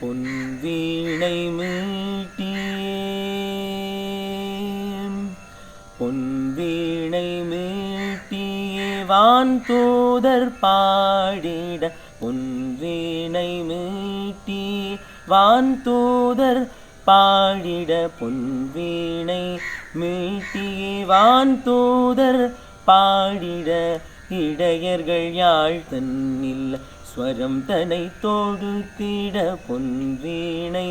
பொன்வீணை மீட்டியே பொன்வீணை மீட்டியே வான் தூதர் பாடிட. பொன்வீணை மீட்டி வான் தூதர் பாடிட. பொன் வீணை மீட்டியே வான் தூதர் பாடிட. இடையர்கள் யாழ் தன்னில் ஸ்வரம் தனை தொடுத்திட பொன்வீணை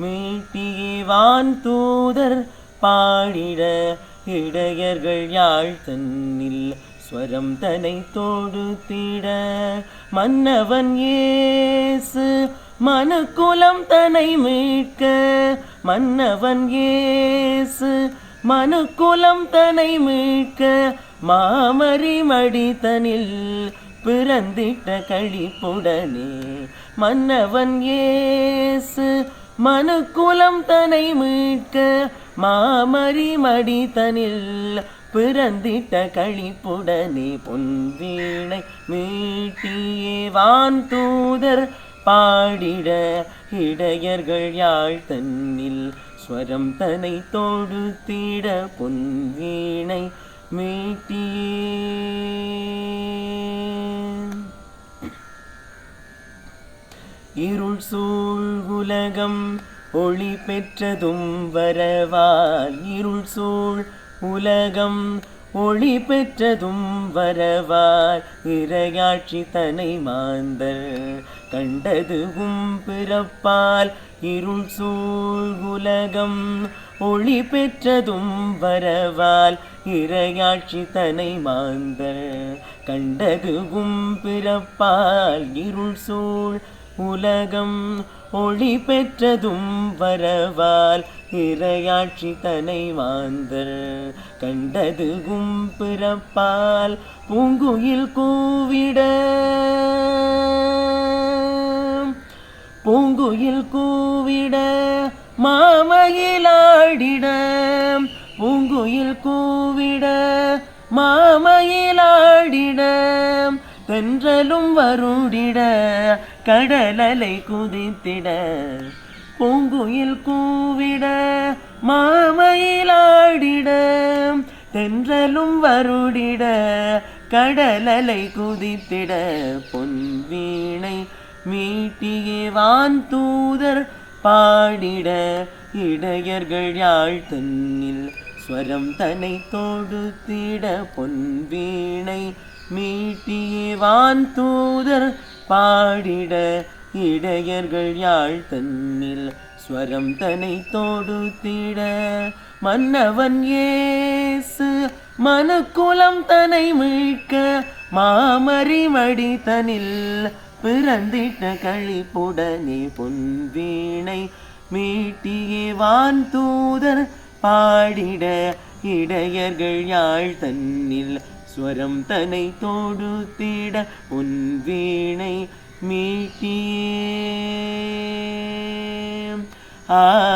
மீட்டியவான் தூதர் பாடிட இடையர்கள் யாழ் தன்னில் ஸ்வரம் தனை தொடுத்திட மன்னவன் ஏசு மனக்குலம் தனை மீட்க மன்னவன் ஏசு மனுக்குலம் தனை மீட்க மாமரி மடித்தனில் பிறந்திட்ட கழிப்புடனே மன்னவன் ஏசு மனுக்குலம் தனை மீட்க மாமரி மடித்தனில் பிறந்திட்ட கழிப்புடனே பொன்வீணை மீட்டியே வான் தூதர் பாடிட இடையர்கள் யாழ் தன்னில் ஸ்வரம் தனை தொடுத்திட பொன்வீணை மீட்டியே இருள் சூழ் உலகம் ஒளி பெற்றதும் வரவால் இருள் சூழ் உலகம் ஒளி பெற்றதும் வரவார். இரையாட்சி தனை மாந்தர். கண்டதுவும் பிறப்பால் இருள் சூழ் உலகம். ஒளி பெற்றதும் வரவால் இரையாட்சி தனை மாந்தர். கண்டதுவும் பிறப்பால் இருள் சூழ் உலகம் ஒளி பெற்றதும் வரவால் இரையாட்சி தனை மாந்தர் கண்டது கும்பிறப்பால் பூங்குயில் கூவிட. பூங்குயில் கூவிட மாமயிலாடிட பூங்குயில் கூவிட மாமயிலாடிட தென்றலும் வருடிட கடலலை குதித்திட பூங்குயில் கூவிட மாமயிலாடிட தென்றலும் வருடிட கடலலை குதித்திட பொன்வீணை மீட்டியே வான் தூதர் பாடிட இடையர்கள் யாழ் தன்னில் ஸ்வரம் தனை தொடுத்திட பொன்வீணை மீட்டியே வான் தூதர் பாடிட இடையர்கள் யாழ் தன்னில். ஸ்வரம் தனை தொடுத்திட மன்னவன் ஏசு மனுக்குலம் தனை மீட்க மாமரி மடி தனில் பிறந்திட்ட கழிப்புடனே பொன்வீணை மீட்டியே வான் தூதர் பாடிட இடையர்கள் யாழ் தன்னில் ஸ்வரம் தன்னை தொடுத்திட உன் வீணை மீட்டியே. ஆ.